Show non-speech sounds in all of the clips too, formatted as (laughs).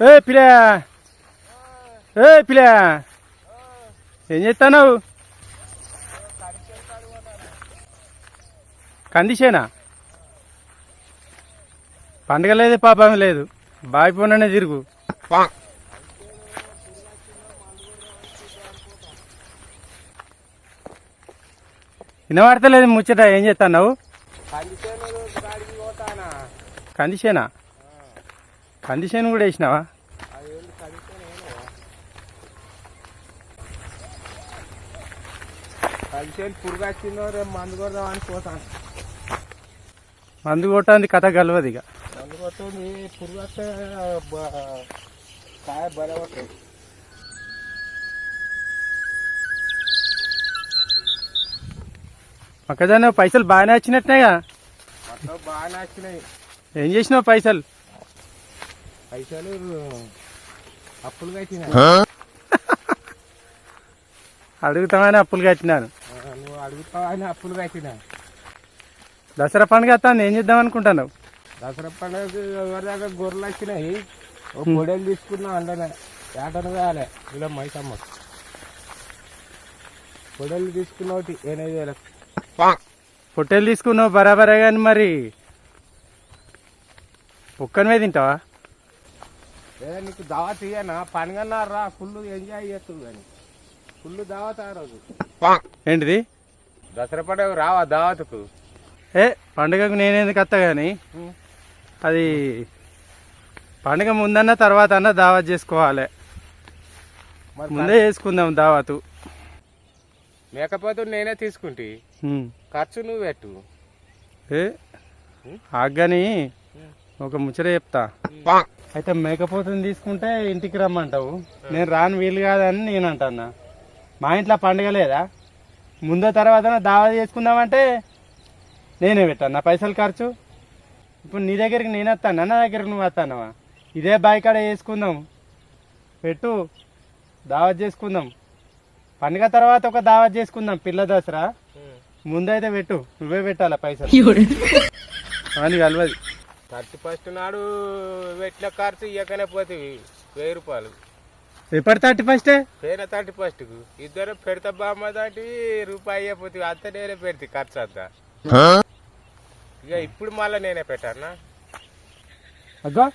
ఏ పిల్ల ఏ పిల్ల ఏం చేస్తున్నావు? కందిసేనా? పండగ లేదు పాపం లేదు. బాయిపోననే తిరుగు. వినబడతలేదు ముచ్చట ఏం చేస్తున్నావు? కందిసేనా? కందిసేను కూడా వేసినావా? పురుగు వచ్చిందో రేపు మందు కొడదాం అని పోతాను. మందు కొట్టంది కథ గలవదు ఇక. మందు పురుగు వస్తే కాయ మొక్కజొన్న పైసలు బాగానే వచ్చినట్టున్నాయిగా? మొత్తం బాగా వచ్చినాయి. ఏం చేసినావు పైసలు? పైసలు అప్పులు అడుగుతామని అప్పులు కట్టినాను. నువ్వు అప్పులు కట్టినా. దసరా పండుగ వస్తాను ఏం చేద్దాం అనుకుంటున్నావు? దసరా పండుగ ఎవరి దాకా గొర్రెలు వచ్చినాయి? ఓ పొడేలు తీసుకున్నాం అందులోనే ఏటను కాలే ఇలా మైసమ్మ. పొడేలు తీసుకున్న ఒకటి ఎనిమిది వేలకు పొట్టేలు తీసుకున్నావు బరాబరే కానీ మరి ఒక్కనివే తింటావా? ఏ నీకు దావత్ ఇయ్యనా? పండుగన్నారా ఫుల్ ఎంజాయ్ చేస్తుంది కానీ ఫుల్ దావత్ ఆ రోజు. ఏంటిది? దసరా పండుగ రావా దావత్కు? ఏ పండుగకు నేనేందుకు వస్తా కానీ అది పండుగ ముందన్న తర్వాత అన్న దావత్ చేసుకోవాలి. మరి ముందే చేసుకుందాం దావతు. మేకపోతే నేనే తీసుకుంటే. ఖర్చు నువ్వు పెట్టు ఏ ఆగ్గాని ఒక ముచ్చట చెప్తా. అయితే మేకపోతుని తీసుకుంటే ఇంటికి రమ్మంటావు. నేను రాను వీలు కాదని నేను అంటున్నా. మా ఇంట్లో పండుగ లేదా? ముందో తర్వాత దావా చేసుకుందామంటే నేనే పెట్టాను. నా పైసలు ఖర్చు. ఇప్పుడు నీ దగ్గరికి నేను వస్తాను? నా దగ్గరికి నువ్వు వస్తానవా? ఇదే బాయ్ కాడ చేసుకుందాం. పెట్టు. దావత్ చేసుకుందాం. పండుగ తర్వాత ఒక దావత్ చేసుకుందాం. పిల్ల దసరా. ముందైతే పెట్టు. నువ్వే పెట్టాలా పైసలు? అవన్నీ కలవదు. థర్టీ ఫస్ట్ నాడు పెట్టిన ఖర్చు ఇయ్యకనే పోతుంది వెయ్యి రూపాయలు. ఎప్పటి థర్టీ ఫస్టే? పేన థర్టీ ఫస్ట్కు. ఇద్దరు పెడతా బామ్మ దాటి రూపాయి అయిపోతుంది అంత నేనే పెడితే ఖర్చు అంతా. ఇక ఇప్పుడు మళ్ళీ నేనే పెట్టానా? అగ్గో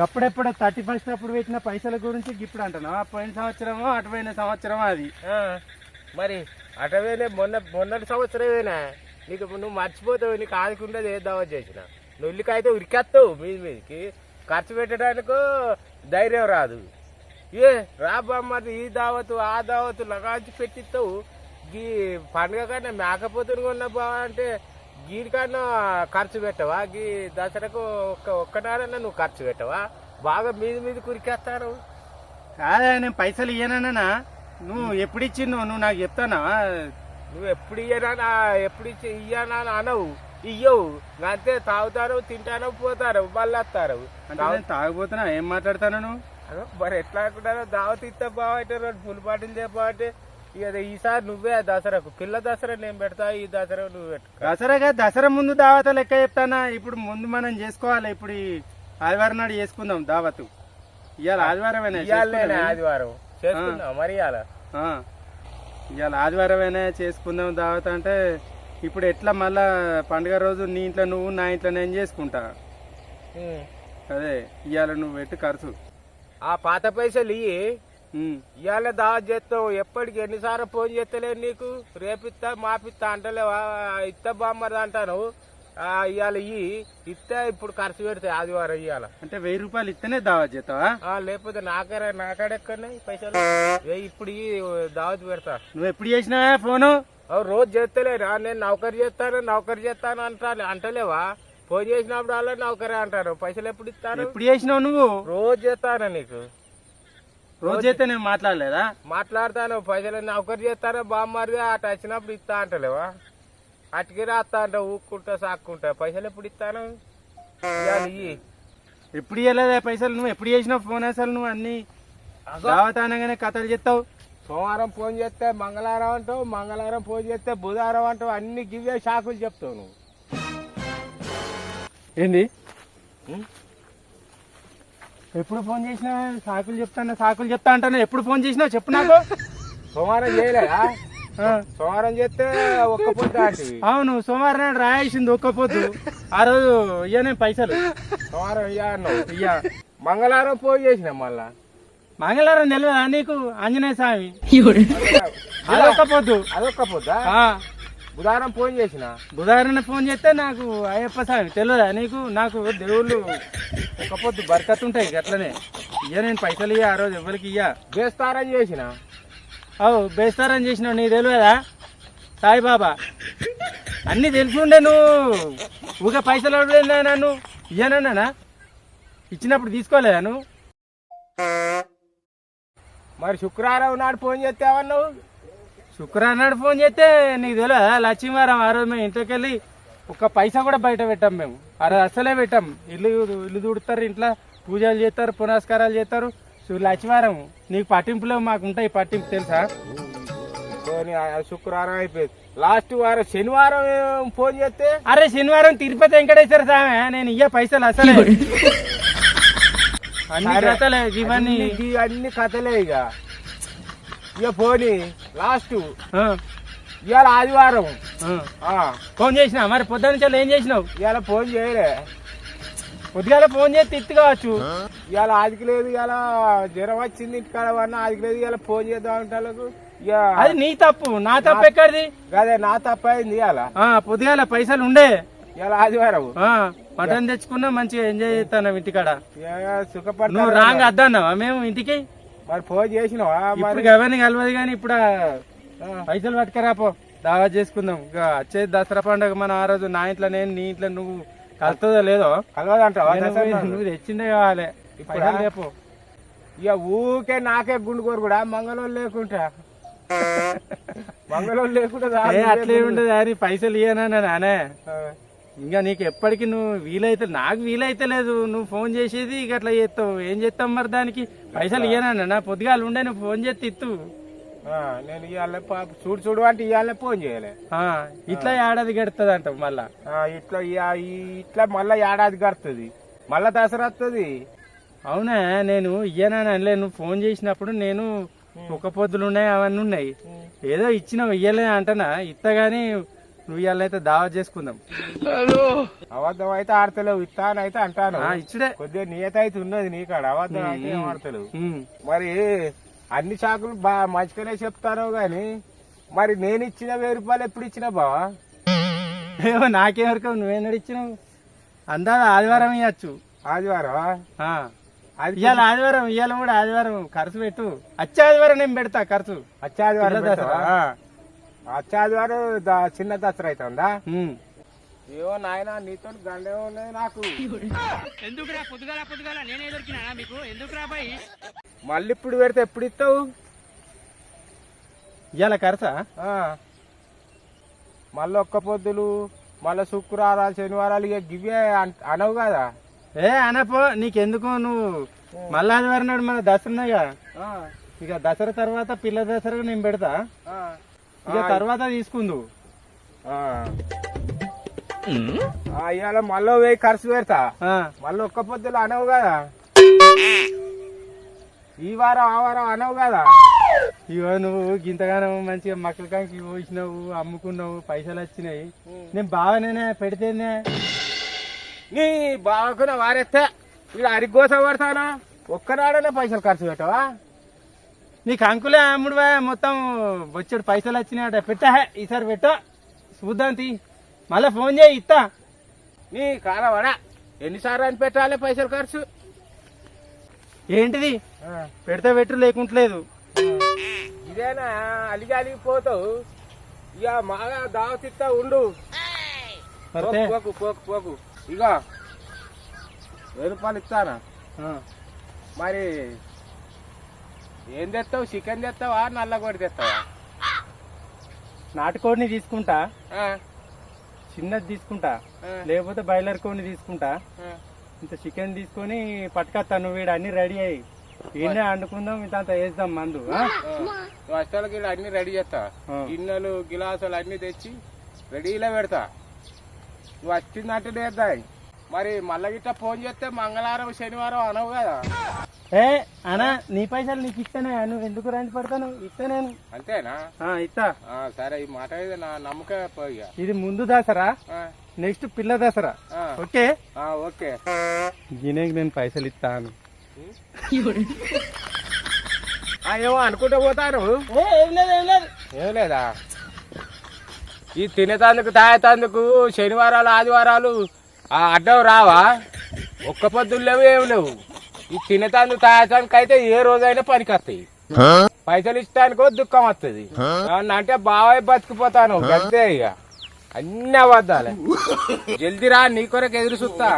గప్పుడెప్పుడు థర్టీ ఫస్ట్ అప్పుడు పెట్టిన పైసల గురించి ఇప్పుడు అంటున్నావా. పోయిన సంవత్సరమో అటుపోయిన సంవత్సరమో అది. ఆ, మరి అటవేనే మొన్న మొన్నటి సంవత్సరమేనా? నీకు నువ్వు మర్చిపోతావు నీకు ఆదుకుండదు ఏ దావత్ చేసిన? నువ్వులకైతే ఉరికేస్తావు మీది మీదకి. ఖర్చు పెట్టడానికో ధైర్యం రాదు. ఏ రాబామ్మది ఈ దావతు ఆ దావతు లగాంచి పెట్టిస్తావు. గీ పండుగ కన్నా మేకపోతుని కొన్న బావా అంటే గీడికన్నా ఖర్చు పెట్టవా? గీ దసరాకు ఒక్క ఒక్కనాడన్నా నువ్వు ఖర్చు పెట్టవా? బాగా మీది మీద కురికేస్తాను. కాదే నేను పైసలు ఇయ్యనన్నా. నువ్వు ఎప్పుడు ఇచ్చిండు? నువ్వు నాకు చెప్తానా? నువ్వు ఎప్పుడు ఇయ్యనా ఎప్పుడు ఇచ్చి ఇయ్యనా అని అనవు. ఇయ్యవు అంతే తాగుతారు తింటారు పోతారు మళ్ళీ వస్తారు తాగిపోతున్నా ఏం మాట్లాడతాను మరి ఎట్లా అనుకుంటారో దావత్ ఇస్తే బాగుంటే రెండు ఫుల్ బాటిల్ ఇక ఈసారి నువ్వే దసరాకు. పిల్ల దసరా నేను పెడతా ఈ దసరా నువ్వు పెట్టుకో. దసరాగా దసరా ముందు దావత లెక్క చెప్తానా? ఇప్పుడు ముందు మనం చేసుకోవాలి ఇప్పుడు ఈ ఆదివారం నాడు చేసుకుందాం దావతు. ఇవాళ ఇయ్యాలనే చేసుకుందామా? ఆదివారం. చేసుకుందాం మరి ఇవాళ. ఇవాళ ఆదివారమైనా చేసుకుందాం దావత్ అంటే ఇప్పుడు ఎట్లా మళ్ళా పండుగ రోజు నీ ఇంట్లో నువ్వు నా ఇంట్లో నేను చేసుకుంటా. అదే ఇవాళ నువ్వు పెట్టు ఖర్చు. ఆ పాత పైసలు ఇయ్యి. ఇవాళ దావత్ చేస్తావు. ఎప్పటికి ఎన్నిసార్లు ఫోన్ చేస్తలేదు నీకు? రేపిస్తా మాపిస్తా అంటలేవా? ఇస్తా బామ్మది అంటాను. ఇవాళ ఇయ్యి. ఇస్తే ఇప్పుడు ఖర్చు పెడతాయి ఆదివారం ఇవాళ అంటే వెయ్యి రూపాయలు ఇస్తేనే దావత్ చేస్తావా? లేకపోతే నాకడే నాకాడెక్కన్నాయి పైసలు? ఇప్పుడు దావత్ పెడతా. నువ్వు ఎప్పుడు చేసినావా ఫోను? రోజు చేస్తలేరా నేను నౌకరి చేస్తాను నౌకరి చేస్తాను అంటాను అంటలేవా? ఫోన్ చేసినప్పుడు అలా నౌకరే అంటారు. పైసలు ఎప్పుడు ఇస్తాను ఎప్పుడు చేసినావు నువ్వు? రోజు చేస్తాను నీకు. రోజు అయితే నేను మాట్లాడలేదా? మాట్లాడతాను. పైసలు నౌకరి చేస్తాను బామ్మారిగా అటు వచ్చినప్పుడు ఇస్తా అంటలేవా? అటుకి రాస్తా అంట ఊక్కుంటా సాక్కుంటా. పైసలు ఎప్పుడు ఇస్తాను. ఎప్పుడు ఇవ్వలేదా పైసలు నువ్వు? ఎప్పుడు చేసినావు? ఫోన్ అసలు నువ్వు అన్ని దావత్ అనగానే కథలు చెప్తావు. సోమవారం ఫోన్ చేస్తే మంగళవారం అంటావు మంగళవారం ఫోన్ చేస్తే బుధవారం అంటావు అన్ని గివ్వే షాకులు చెప్తావు నువ్వు. ఏంది? ఎప్పుడు ఫోన్ చేసినా సాకులు చెప్తాను సాకులు చెప్తా అంటాను? ఎప్పుడు ఫోన్ చేసినావు? చెప్పు నాకు. సోమవారం చేయలేదా? సోమవారం చేస్తే ఒక్క పొద్దు అవును సోమవారం నాడు రాయేసింది ఒక్క పొద్దు. ఆ రోజు ఇయ్యనే పైసలు. సోమవారం ఇయ్య అన్నావు. ఇయ్య. మంగళవారం ఫోన్ చేసిన మళ్ళా? మంగళవారం తెలియదా నీకు ఆంజనేయ స్వామి? అదొక్క పొద్దు అదొక్క పొద్దా బుధవారం ఫోన్ చేసిన? బుధవారం ఫోన్ చేస్తే నాకు అయ్యప్ప స్వామి తెలియదా నీకు? నాకు దేవుళ్ళు ఒక పొద్దు బరకత్ ఉంటాయి అట్లనే. ఇయ్య నేను పైసలు ఇయ్య ఆ రోజు ఎవరికి ఇయ్య. బేస్తారం చేసిన? అవు బేస్తారని చేసినావు నీకు తెలియదా సాయిబాబా అన్నీ తెలుసుండే నువ్వు. ఊగా పైసలు అడగలేదా నన్ను? ఇయ్యనన్నా ఇచ్చినప్పుడు తీసుకోలేదా నువ్వు? మరి శుక్రవారం నాడు ఫోన్ చేస్తావన్నావు శుక్రవారం నాడు ఫోన్ చేస్తే నీకు తెలియదా లక్ష్మీవారం ఆ రోజు మేము ఇంట్లోకి వెళ్ళి ఒక్క పైసా కూడా బయట పెట్టాం మేము. ఆ రోజు అసలే పెట్టాం. ఇల్లు ఇల్లు దూడుతారు ఇంట్లో పూజలు చేస్తారు పునస్కారాలు చేస్తారు. లక్ష్మీవారం నీకు పట్టింపులో మాకు ఉంటాయి పట్టింపు తెలుసా? శుక్రవారం అయిపోయింది. లాస్ట్ వారం శనివారం ఫోన్ చేస్తే అరే శనివారం తిరుపతి వెంకటేశ్వర స్వామి నేను ఇయ్య పైసలు అసలే అన్ని. కథలే ఇవన్నీ అన్ని కథలే ఇక. ఇక పోనీ లాస్ట్ ఆ, ఇవాళ ఆదివారం. ఫోన్ చేసినా? మరి పొద్దున నుంచి ఏం చేసినావు? ఇవాళ ఫోన్ చేయలే. పొద్దుగాల ఫోన్ చేసి తిత్తి కావచ్చు. ఇవాళ ఆదికి లేదు ఇవాళ జ్వరం వచ్చింది ఇంటికాడ వన్నా ఆదికి లేదు ఇవాళ ఫోన్ చేద్దాం అంటే ఇక అది నీ తప్పు. నా తప్పు ఎక్కడిది? అదే నా తప్ప అయింది ఇవాళ. ఆ, పొద్దుగాల పైసలు ఉండే. ఇవాళ ఆదివారం. మటన్ తెచ్చుకున్నా మంచిగా ఎంజాయ్ చేస్తాను ఇంటికాడ? ఇక సుఖపడతా నువ్వు రాంగ్ అద్దన్నావా మేము ఇంటికి? మరి ఫోన్ చేసినావా మరి? అవన్నీ కలవదు కానీ ఇప్పుడు పైసలు పట్టుకరాపో దావా చేసుకుందాం. ఇక వచ్చేది దసరా పండుగ మన ఆ రోజు నా ఇంట్లో నేను నీ ఇంట్లో నువ్వు కలుతుందో లేదో? కలవదంటావా? నువ్వు తెచ్చిందే కావాలి? పైసలు లేపు. ఇక ఊకే నాకే గుండు కోరు కూడా మంగళం లేకుంటా. (laughs) మంగళం లేకుండా అట్లే. ఉండదు అని పైసలు ఇయ్యనా నానే. ఇంకా నీకు ఎప్పటికి నువ్వు వీలైతే నాకు వీలైతే లేదు. నువ్వు ఫోన్ చేసేది ఇక అట్లా చేస్తావు. ఏం చేస్తావు మరి దానికి? పైసలు ఇయ్యనా నా పొద్దుగాలు ఉండే నువ్వు ఫోన్ చేస్తే ఇత్తు. నేను ఇవాళ చూడు చూడు అంటే ఇవాళ ఫోన్ చేయలే. ఇట్లా ఏడాది గడుతుంది అంటావు మళ్ళా. ఇట్లా ఇట్లా మళ్ళా ఏడాది గడుతుంది. మళ్ళా దసరా వస్తుంది అవునా? నేను ఇయ్యనా అనలే నువ్వు ఫోన్ చేసినప్పుడు నేను ఒక పొద్దులు ఉన్నాయి అవన్నీ ఉన్నాయి. ఏదో ఇచ్చినావు ఇయ్యలే అంటనా? ఇత్తగాని నువ్వు ఇవాళైతే దావా చేసుకుందాం. అబద్ధం అయితే ఆడతలేవు ఇస్తాను అయితే అంటాను. ఇచ్చుడే. కొద్దిగా నియత అయితే ఉన్నది నీకాడ అబద్ధం అయితే ఆడతలేవు. మరి అన్ని షాకులు బాగా మంచిగానే చెప్తారు గాని మరి నేను ఇచ్చిన వెయ్యి రూపాయలు ఎప్పుడు ఇచ్చినా బావా? ఏమో నాకేమరకవు నువ్వేనాడు ఇచ్చినావు అందా ఆదివారం ఇవ్వచ్చు ఆదివారం అది ఇవాళ ఆదివారం ఇవాళ కూడా ఆదివారం ఖర్చు పెట్టు. వచ్చే ఆదివారం నేను పెడతా ఖర్చు. వచ్చే ఆదివారం ద- చిన్న దసరా అవుతుందా. ఏవో నాయన నీతో గండే ఉన్నది నాకు. ఎందుకురా పొద్దుగాల పొద్దుగాల నేనే దొరికినా మీకు? ఎందుకురా బాయ్? మళ్ళీ ఇప్పుడు పెడితే ఎప్పుడు ఇస్తావు? ఇవాళ ఖర్చా ఆ. మళ్ళీ ఒక్క పొద్దులు మళ్ళీ శుక్రవారాలు శనివారాలు ఇక గివే అన్- అనవు కదా. ఏ అనపో నీకెందుకు నువ్వు? మళ్ళా ఆదివారం నాడు మన దసరా ఇక దసరా తర్వాత పిల్ల దసరా నేను పెడతా. ఆ. ఇక తర్వాత తీసుకుందు. ఇవాళ మళ్ళీ వెయ్యి ఖర్చు పెడతా. మళ్ళీ ఒక్క పొద్దులు అనవు కదా. ఈ వారం ఆ వారం అనవు కదా. ఇగో నువ్వు గింతగానం మంచిగా మక్కల కాంకి పోసినావు అమ్ముకున్నావు పైసలు వచ్చినాయి. నేను బాగానే పెడితేనే. నీ బాగున్న వారెత్తే ఇక్కడ అరిగోస పడతానా ఒక్కనాడనే పైసలు ఖర్చు పెట్టవా? నీకు అంకులే అమ్ముడు మొత్తం వచ్చాడు పైసలు వచ్చినాయట. పెట్టా ఈసారి పెట్టా. చూద్దాం తీ. మళ్ళా ఫోన్ చేయి ఇస్తా నీ కాలవాడా ఎన్నిసార్లు అని పెట్టాలి పైసలు ఖర్చు? ఏంటిది? పెడితే పెట్టు లేకుంటలేదు ఇదేనా? అలిగి అలిగిపోతావు ఇక బాగా దావతిస్తా ఉండు. పోకు పోకు పోకు ఇక వెయ్యి రూపాయలు ఇస్తానా మరి ఏం తెస్తావు? చికెన్ తెస్తావా? నల్లగొడి తెస్తావా? నాటుకోడిని తీసుకుంటా. చిన్నది తీసుకుంటా. లేకపోతే బాయిలర్ కోడిని తీసుకుంటా. ఇంత చికెన్ తీసుకొని పట్టుకొస్తా నువ్వు వీడు అన్ని రెడీ అయ్యి. ఈయనే వండుకుందాం ఇంత వేద్దాం మందు వస్తాలకి అన్ని రెడీ చేస్తా. గిన్నెలు గిలాసులు అన్ని తెచ్చి రెడీలో పెడతా. నువ్వు వచ్చిందంటే నేర్దా మరి మళ్ళీ గిట్ట ఫోన్ చేస్తే మంగళవారం శనివారం అనవు కదా. ఏ అనా నీ పైసలు నీకు ఇస్తానే నువ్వు ఎందుకు రండి పడతాను ఇస్తా నేను. అంతేనా? ఆ, ఇస్తా. ఆ, సరే ఈ మాట నా నమ్మకం పోయిగా ఇది ముందు దసరా? ఆ, నెక్స్ట్ పిల్ల దసరా? ఆ, ఓకే? ఆ, ఓకే. గినేకి నేను పైసలు ఇస్తాను. ఆ, ఏమో అనుకుంటూ పోతాను ఏం లేదు ఏం లేదు. ఏం లేదా? ఈ తినేతందుకు తాగేతందుకు శనివారాలు ఆదివారాలు ఆ అడ్డం రావా? ఒక్క పొద్దులు లేవు ఏం లేవు. ఈ చిన్నతాను తాగటానికి అయితే ఏ రోజైనా పనికి వస్తాయి పైసలు ఇష్టానికో దుఃఖం వస్తుంది. అంటే బాగా బతికిపోతాను. అంతే ఇక. అన్ని అబద్ధాలే. జల్దీ రా నీ కొరకు ఎదురు చూస్తా.